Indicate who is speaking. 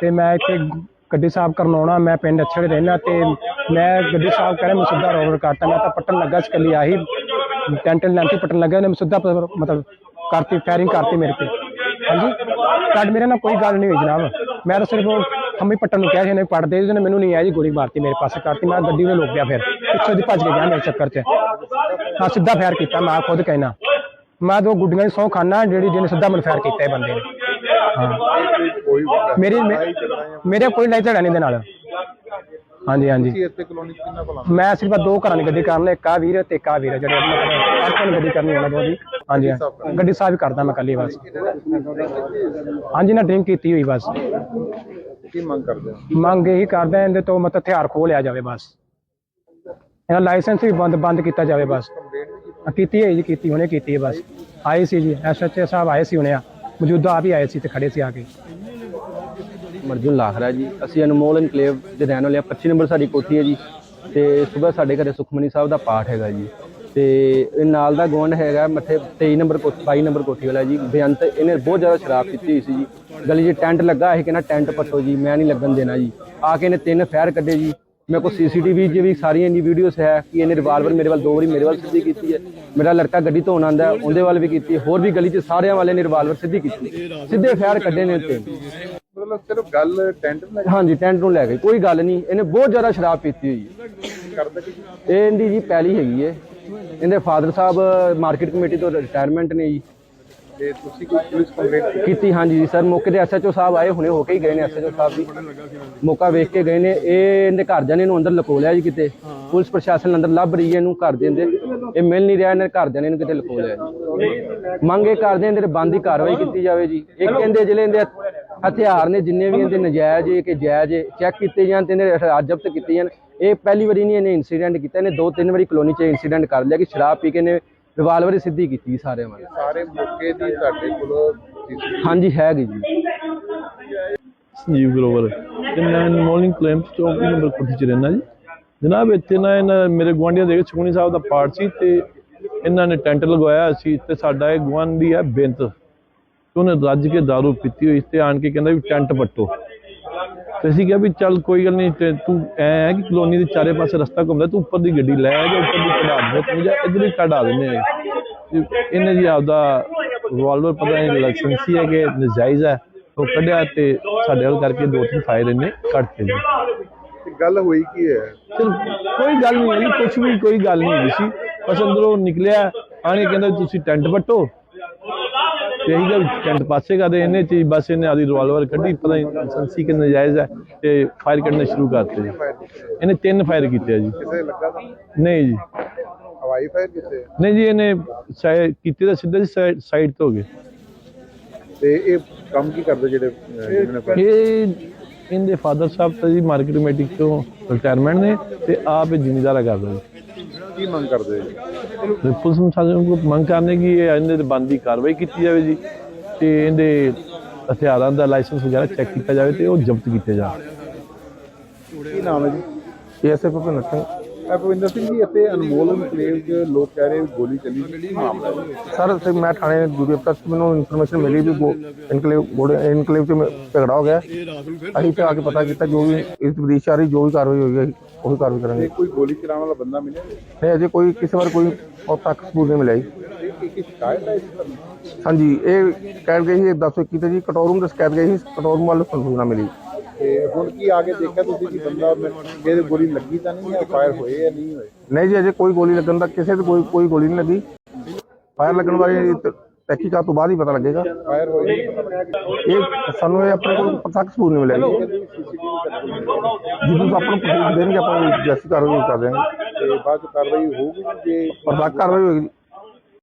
Speaker 1: ਤੇ ਮੈਂ ਇੱਥੇ ਗੱਡੀ ਸਾਫ਼ ਕਰਨ ਆਉਣਾ, ਮੈਂ ਪਿੰਡ ਅੱਛੜੇ ਰਹਿਣਾ ਤੇ ਮੈਂ ਗੱਡੀ ਸਾਫ਼ ਕਰਾਂ ਮੈਂ ਸਿੱਧਾ ਰੋਡ ਕਰਤਾ। ਮੈਂ ਤਾਂ ਪੱਟਣ ਲੱਗਾ ਸੀ ਕੱਲੀ ਆਹੀ ਟੈਂਟ ਲੈਂਤੀ ਪੱਟਣ ਲੱਗਾ ਨੇ ਸਿੱਧਾ ਮਤਲਬ ਕਰਤੀ, ਫਾਇਰਿੰਗ ਕਰਤੀ ਮੇਰੇ ਤੇ। ਹਾਂਜੀ? ਕੱਢ ਮੇਰੇ ਨਾਲ ਕੋਈ ਗੱਲ ਨਹੀਂ ਹੋਈ ਜਨਾਬ। ਮੈਂ ਤਾਂ ਸਿਰਫ ਹਮੀ ਪੱਟਣ ਨੂੰ ਕਿਹਾ ਸੀ, ਇਹਨੇ ਪੱਟ ਦੇ ਜਿਹਨੇ ਮੈਨੂੰ ਨਹੀਂ ਆਇਆ ਜੀ, ਗੋਲੀ ਮਾਰਤੀ, ਮੇਰੇ ਪਾਸੇ ਕਰਤੀ। ਮੈਂ ਗੱਡੀ ਨੂੰ ਲੋਕ ਗਿਆ ਫਿਰ। ਪਿੱਛੇ ਦੀ ਭੱਜ ਕੇ ਗਿਆ ਮੇਰੇ ਚੱਕਰ 'ਚ। ਹਾਂ ਸਿੱਧਾ ਫਾਇਰ ਕੀਤਾ, ਮੈਂ ਖੁਦ ਕਹਿਣਾ। ਮੈਂ ਦੋ ਗੁੱਡੀਆਂ ਦੀ ਸੌ ਖਾਨਾ ਜਿਹੜੀ ਜਿਹਨੇ ਸਿੱਧਾ ਮੈਨੂੰ ਫਾਇਰ ਕੀਤਾ ਇਹ ਬੰਦੇ ਨੇ।
Speaker 2: ਕੋਈ
Speaker 1: ਮੇਰੀ ਮੇਰੇ ਕੋਈ ਨਹੀਂ ਝੜਾ ਨਹੀਂ ਦੇ ਨਾਲ। ਹਾਂਜੀ ਹਾਂਜੀ।
Speaker 2: ਤੁਸੀਂ ਇੱਥੇ ਕਲੋਨੀ ਚ ਕਿੰਨਾ ਭਲਾ
Speaker 1: ਮੈਂ ਸਿਰਫ ਦੋ ਘਰਾਂ ਦੀ ਗੱਡੀ ਕਰਨ ਇੱਕ ਆ ਵੀਰ ਤੇ ਇੱਕ ਆ ਵੀਰ ਜਿਹੜੇ ਮਤਲਬ ਆਪਣੀ ਗੱਡੀ ਕਰਨੀ ਉਹਨਾਂ ਦੀ ਹਾਂਜੀ ਹਾਂ। ਗੱਡੀ ਸਾਫ਼ ਕਰਦਾ ਮੈਂ ਕੱਲੀ ਬਸ। ਹਾਂਜੀ ਨਾ ਡਰਿੰਕ ਕੀਤੀ ਹੋਈ ਬਸ।
Speaker 2: ਕੀ ਮੰਗ ਕਰਦੇ ਹੋ?
Speaker 1: ਮੰਗ ਇਹੀ ਕਰਦਾ ਇਹਦੇ ਤੋਂ ਮਤਲਬ ਹਥਿਆਰ ਖੋਹ ਲਿਆ ਜਾਵੇ ਬਸ। ਇਹਦਾ ਲਾਇਸੈਂਸ ਵੀ ਬੰਦ ਬੰਦ ਕੀਤਾ ਜਾਵੇ ਬਸ। ਕੀਤੀ। ਹੈ ਜੀ ਕੀਤੀ ਹੁਣੇ ਕੀਤੀ ਹੈ ਬਸ। ਆਏ ਸੀ ਜੀ ਐਸਐਚਏ ਸਾਹਿਬ ਆਏ ਸੀ ਹੁਣੇ ਆ। ਮੌਜੂਦਾ ਆਪ ਹੀ ਆਏ ਸੀ ਤੇ ਖੜੇ ਸੀ ਆ ਕੇ।
Speaker 3: ਮਰਜੁਨ ਲਾਖਰਾ ਜੀ, ਅਸੀਂ ਅਨਮੋਲ ਇਨਕਲੇਵ ਦੇ ਰਹਿਣ ਵਾਲੇ ਆ 25 ਨੰਬਰ ਸਾਡੀ ਕੋਠੀ ਹੈ ਜੀ। ਤੇ ਸਵੇਰ ਸਾਡੇ ਘਰੇ ਸੁਖਮਨੀ ਸਾਹਿਬ ਦਾ ਪਾਠ ਹੈਗਾ ਜੀ। ਤੇ ਇਹ ਨਾਲ ਦਾ ਗਵੰਡ ਹੈਗਾ, ਮੱਥੇ 23 ਨੰਬਰ ਕੋਠੀ 22 ਨੰਬਰ ਕੋਠੀ ਵਾਲਾ ਜੀ। ਬੇਅੰਤ ਇਹਨੇ ਬਹੁਤ ਜ਼ਿਆਦਾ ਸ਼ਰਾਬ ਪੀਤੀ ਹੋਈ ਸੀ ਜੀ। ਗਲੀ 'ਚ ਟੈਂਟ ਲੱਗਾ ਇਹ ਕਹਿੰਦਾ ਟੈਂਟ ਪੱਟੋ ਜੀ, ਮੈਂ ਨਹੀਂ ਲੱਗਣ ਦੇਣਾ ਜੀ। ਆ ਕੇ ਇਹਨੇ ਤਿੰਨ ਫੈਰ ਕੱਢੇ ਜੀ। ਮੇਰੇ ਕੋਲ ਸੀਸੀਟੀਵੀ 'ਚ ਵੀ ਸਾਰੀਆਂ ਇੰਨੀ ਵੀਡੀਓਜ਼ ਹੈ ਕਿ ਇਹਨੇ ਰਿਵਾਲਵਰ ਮੇਰੇ ਵੱਲ ਦੋ ਵਾਰੀ ਮੇਰੇ ਵੱਲ ਸਿੱਧੀ ਕੀਤੀ ਹੈ। ਮੇਰਾ ਲੜਕਾ ਗੱਡੀ ਧੋਣ ਆਂਦਾ ਉਹਦੇ ਵੱਲ ਵੀ ਕੀਤੀ। ਹੋਰ ਵੀ ਗਲੀ 'ਚ ਸਾਰਿਆਂ ਵਾਲੇ ਨੇ ਰਿਵਾਲਵਰ ਸਿੱਧੀ ਕੀਤੀ ਸਿੱਧੇ ਫਾਇਰ ਕੱਢੇ ਨੇ ਉੱਤੇ।
Speaker 2: ਮਤਲਬ ਸਿਰਫ ਗੱਲ ਟੈਂਟ ਨਾਲ
Speaker 3: ਹਾਂਜੀ ਟੈਂਟ ਨੂੰ ਲੈ ਕੇ ਕੋਈ ਗੱਲ ਨਹੀਂ। ਇਹਨੇ ਬਹੁਤ ਜ਼ਿਆਦਾ ਸ਼ਰਾਬ ਪੀਤੀ ਹੋਈ ਹੈ। ਇਹ ਇਹਦੀ ਜੀ ਪਹਿਲੀ ਹੈਗੀ ਹੈ। ਇਹਦੇ ਫਾਦਰ ਸਾਹਿਬ ਮਾਰਕੀਟ ਕਮੇਟੀ ਤੋਂ ਰਿਟਾਇਰਮੈਂਟ ਨੇ ਜੀ।
Speaker 2: ਤੇ ਤੁਸੀਂ ਕੋਈ ਪੁਲਿਸ ਕੰਪਲੇਂਟ
Speaker 3: ਕੀਤੀ? ਹਾਂਜੀ ਜੀ, ਸਰ। ਮੌਕੇ ਤੇ ਐਸਐਚਓ ਸਾਹਿਬ ਆਏ, ਹੁਣੇ ਹੋ ਕੇ ਹੀ ਗਏ ਨੇ ਐਸਐਚਓ ਸਾਹਿਬ ਵੀ ਮੌਕਾ ਵੇਖ ਕੇ ਗਏ ਨੇ। ਇਹ ਇਹਦੇ ਘਰਦਿਆਂ ਨੇ ਇਹਨੂੰ ਅੰਦਰ ਲਕੋ ਲਿਆ ਜੀ ਕਿਤੇ। ਪੁਲਿਸ ਪ੍ਰਸ਼ਾਸਨ ਅੰਦਰ ਲੱਭ ਰਹੀ ਹੈ ਇਹਨੂੰ ਘਰ ਦੇ ਅੰਦਰ। ਇਹ ਮਿਲ ਨਹੀਂ ਰਿਹਾ, ਇਹਨਾਂ ਦੇ ਘਰਦਿਆਂ ਨੇ ਕਿਤੇ ਲਕੋ ਲਿਆ ਜੀ। ਮੰਗ ਇਹ ਕਰਦੇ ਨੇ, ਇਹਦੇ ਬੰਦ ਦੀ ਕਾਰਵਾਈ ਕੀਤੀ ਜਾਵੇ ਜੀ। ਇਹ ਕਹਿੰਦੇ ਜ਼ਿਲ੍ਹੇ ਦੇ ਹਥਿਆਰ ਨੇ, ਜਿੰਨੇ ਵੀ ਇਹਦੇ ਨਜਾਇਜ਼ ਹੈ ਕਿ ਜਾਇਜ਼ ਚੈੱਕ ਕੀਤੇ ਜਾਣ ਤੇ ਇਹਨੇ ਹਥਿਆਰ ਜ਼ਬਤ ਕੀਤੇ ਜਾਣ। ਇਹ ਪਹਿਲੀ ਵਾਰੀ ਨਹੀਂ ਇਹਨੇ ਇਨਸੀਡੈਂਟ ਕੀਤਾ, ਇਹਨੇ ਦੋ ਤਿੰਨ ਵਾਰੀ ਕਲੋਨੀ 'ਚ ਇਨਸੀਡੈਂਟ ਕਰ ਲਿਆ ਕਿ ਸ਼ਰਾਬ ਪੀ ਕੇ ਨੇ ਰਿਵਾਲਵਰ ਹੀ ਸਿੱਧੀ ਕੀਤੀ ਸਾਰਿਆਂ ਵੱਲ
Speaker 2: ਸਾਰੇ ਮੌਕੇ ਦੀ ਤੁਹਾਡੇ ਕੋਲ
Speaker 3: ਹਾਂਜੀ ਹੈਗੀ ਜੀ।
Speaker 4: ਸੰਜੀਵ ਗਰੋਵਰ ਤੇ ਮੈਂ ਮੋਰਨਿੰਗ ਕਲੈਂਪ ਚੌਂਕੀ ਨੰਬਰ ਕੋਠੀ ਚ ਰਹਿਣਾ ਜੀ। ਜਨਾਬ ਇੱਥੇ ਨਾ ਇਹਨਾਂ ਮੇਰੇ ਗੁਆਂਢੀਆਂ ਦੇ ਸੁਖਮਨੀ ਸਾਹਿਬ ਦਾ ਪਾਠ ਸੀ ਤੇ ਇਹਨਾਂ ਨੇ ਟੈਂਟ ਲਗਵਾਇਆ ਸੀ ਤੇ ਸਾਡਾ ਇਹ ਗੁਆਂਢੀ ਹੈ ਬੇਅੰਤ। ਤੇ ਉਹਨੇ ਰੱਜ ਕੇ दारू ਪੀਤੀ ਹੋਈ ਤੇ ਆਣ ਕੇ ਕਹਿੰਦਾ ਵੀ ਟੈਂਟ ਪੱਟੋ। ਤੇ ਅਸੀਂ ਕਿਹਾ ਵੀ ਚੱਲ ਕੋਈ ਗੱਲ ਨਹੀਂ ਤੇ ਤੂੰ ਐ ਹੈ ਕਿ ਕਲੋਨੀ ਦੇ ਚਾਰੇ ਪਾਸੇ ਰਸਤਾ ਘੁੰਮਦਾ ਤੂੰ ਉੱਪਰ ਦੀ ਗੱਡੀ ਲੈ ਜਾ ਉੱਪਰ ਦੀ ਕਢਾ ਦੇ ਤੂੰ ਜਾ ਇੱਧਰ ਹੀ ਕਢਾ ਦਿੰਦੇ ਆ। ਇਹਨੇ ਜੀ ਆਪਦਾ ਰਿਵਾਲਵਰ ਪਤਾ ਨਹੀਂ ਲਾਇਸੈਂਸੀ ਹੈ ਕਿ ਨਜਾਇਜ਼ ਹੈ ਉਹ ਕੱਢਿਆ ਤੇ ਸਾਡੇ ਵੱਲ ਕਰਕੇ ਦੋ ਤਿੰਨ ਫਾਇਰ ਇਹਨੇ ਕੱਢਤੇ ਜੀ
Speaker 2: ਗੱਲ ਹੋਈ ਕੀ ਹੈ?
Speaker 4: ਚਲ ਕੋਈ ਗੱਲ ਨਹੀਂ ਹੋਈ ਕੁਝ ਵੀ ਕੋਈ ਗੱਲ ਨਹੀਂ ਹੋਈ ਸੀ। ਬਸ ਅੰਦਰੋਂ ਨਿਕਲਿਆ ਆਣੇ ਕਹਿੰਦਾ ਤੁਸੀਂ ਟੈਂਟ ਪੱਟੋ ਤੇ ਇਹੀ ਗੱਲ ਟੈਂਟ ਪਾਸੇ ਕਰਦੇ ਇਹਨੇ ਚੀਜ਼ ਬਸ ਇਹਨੇ ਆਦੀ ਰਿਵਾਲਵਰ ਕੱਢੀ ਪਤਾ ਨਹੀਂ ਲਾਇਸੈਂਸੀ ਕਿ ਨਜਾਇਜ਼ ਹੈ ਤੇ ਫਾਇਰ ਕਰਨੇ ਸ਼ੁਰੂ ਕਰਤੇ ਜੀ। ਇਹਨੇ ਤਿੰਨ ਫਾਇਰ ਕੀਤੇ ਆ ਜੀ।
Speaker 2: ਕਿਸੇ ਲੱਗਾ ਤਾਂ?
Speaker 4: ਨਹੀਂ ਜੀ।
Speaker 2: ਹਵਾਈ ਫਾਇਰ ਕੀਤੇ?
Speaker 4: ਨਹੀਂ ਜੀ ਇਹਨੇ ਸਾਈ- ਕੀਤੇ ਤਾਂ ਸਿੱਧਾ ਜੀ ਸਾਈਡ ਤੋਂ ਹੋ ਗਏ।
Speaker 2: ਤੇ ਇਹ ਕੰਮ ਕੀ ਕਰਦੇ ਜਿਹੜੇ ਅਹ, ਜਿਹਨਾਂ ਨੇ
Speaker 4: ਇਹ ਇਹਦੇ ਫਾਦਰ ਸਾਹਿਬ ਤਾਂ ਜੀ ਮਾਰਕੀਟ ਕਮੇਟੀ ਤੋਂ ਰਿਟਾਇਰਮੈਂਟ ਨੇ ਤੇ ਆਪ ਇਹ ਜ਼ਿਮੀਦਾਰਾ ਕਰਦਾ ਜੀ
Speaker 2: ਕੀ ਮੰਗ ਕਰਦੇ?
Speaker 4: ਪੁਲਿਸ ਮੁਲਾਜ਼ਮ ਨੂੰ ਮੰਗ ਕਰਨੇ ਕਿ ਇਹ ਇਹਦੇ ਤੇ ਬੰਦੀ ਕਾਰਵਾਈ ਕੀਤੀ ਜਾਵੇ ਜੀ ਤੇ ਇਹਦੇ ਹਥਿਆਰਾਂ ਦਾ ਲਾਇਸੈਂਸ ਵਗੈਰਾ ਚੈੱਕ ਕੀਤਾ ਜਾਵੇ ਤੇ ਉਹ ਜ਼ਬਤ ਕੀਤੇ ਜਾਣ।
Speaker 2: ਕੀ ਨਾਮ ਹੈ ਜੀ?
Speaker 1: ਐਸਏ ਭੁਪਿੰਦਰ ਸਿੰਘ।
Speaker 2: ਭਵਿੰਦਰ ਸਿੰਘ ਜੀ ਇੱਥੇ ਅਨਮੋਲ ਇਨਕਲੇਵ 'ਚ ਲੋਕ ਕਹਿ ਰਹੇ ਵੀ ਗੋਲੀ ਚੱਲੀ ਕੀ ਮਾਮਲਾ ਹੈ?
Speaker 1: ਸਰ ਤੇ ਮੈਂ ਥਾਣੇ ਡਿਊਟੀ ਅਫਸਰ ਤੋਂ ਮੈਨੂੰ ਇਨਫੋਰਮੇਸ਼ਨ ਮਿਲੀ ਵੀ ਗੋ- ਇਨਕਲੇਵ ਗੋੜੇ ਇਨਕਲੇਵ ਚ ਝਗੜਾ ਹੋ ਗਿਆ। ਅਸੀਂ ਤੇ ਆ ਕੇ ਪਤਾ ਕੀਤਾ ਜੋ ਵੀ ਇਸ ਵਿਦੇਸ਼ ਆ ਰਹੀ ਜੋ ਵੀ ਕਾਰਵਾਈ ਹੋਈ ਹੈ ਉਹੀ ਕਾਰਵਾਈ
Speaker 2: ਤੇ
Speaker 1: ਕਰਾਂਗੇ
Speaker 2: ਕੋਈ ਗੋਲੀ ਚਲਾਉਣ ਵਾਲਾ ਬੰਦਾ ਮਿਲਿਆ?
Speaker 1: ਨਹੀਂ ਅਜੇ ਕੋਈ ਕਿਸੇ ਵਾਰ ਕੋਈ ਉਹ ਤੱਕ ਸਬੂਤ ਨਹੀਂ ਮਿਲਿਆ ਜੀ।
Speaker 2: ਇਹ ਕੀ ਕੀ ਸ਼ਿਕਾਇਤ ਹੈ ਇਸ ਤਰ੍ਹਾਂ
Speaker 1: ਹਾਂਜੀ ਇਹ ਕਹਿ ਗਏ ਸੀ 1021 ਤੇ ਜੀ ਕੰਟਰੋਲ ਰੂਮ ਦੇ ਸ਼ਿਕਾਇਤ ਗਈ ਸੀ ਕੰਟਰੋਲ ਰੂਮ ਵੱਲੋਂ ਸੂਚਨਾ ਮਿਲੀ।
Speaker 2: ਤੇ ਹੁਣ ਕੀ ਆਗੇ ਦੇਖਿਆ ਤੁਸੀਂ ਕਿ ਬੰਦਾ ਇਹਦੇ ਗੋਲੀ ਲੱਗੀ ਤਾਂ ਨਹੀਂ ਹੈ ਫਾਇਰ ਹੋਏ ਜਾਂ ਨਹੀਂ ਹੋਏ?
Speaker 1: ਨਹੀਂ ਜੀ ਅਜੇ ਕੋਈ ਗੋਲੀ ਲੱਗਣ ਦਾ ਕਿਸੇ ਤੇ ਕੋਈ ਕੋਈ ਗੋਲੀ ਨਹੀਂ ਲੱਗੀ। ਫਾਇਰ ਲੱਗਣ ਬਾਰੇ ਤਹਿਕੀਕਾਤ ਤੋਂ ਬਾਅਦ ਹੀ ਪਤਾ ਲੱਗੇਗਾ।
Speaker 2: ਫਾਇਰ ਲੱਗਿਆ
Speaker 1: ਇਹ ਸਾਨੂੰ ਇਹ ਆਪਣੇ ਕੋਲ ਤੱਕ ਸਬੂਤ ਨਹੀਂ ਮਿਲਿਆ ਜੀ। ਜਦੋਂ ਆਪਾਂ ਨੂੰ ਪ੍ਰੋਸੈਸ ਦੇਣਗੇ ਆਪਾਂ ਜੈਸੀ ਕਾਰਵਾਈ ਕਰ ਦਿਆਂਗੇ
Speaker 2: ਤੇ ਬਾਅਦ ਚ ਕਾਰਵਾਈ ਹੋਊਗੀ ਜੇ
Speaker 1: ਪਰ ਤੱਕ ਕਾਰਵਾਈ ਹੋਏਗੀ।